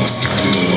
Москва.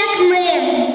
як ми.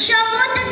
সম্মত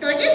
Тоді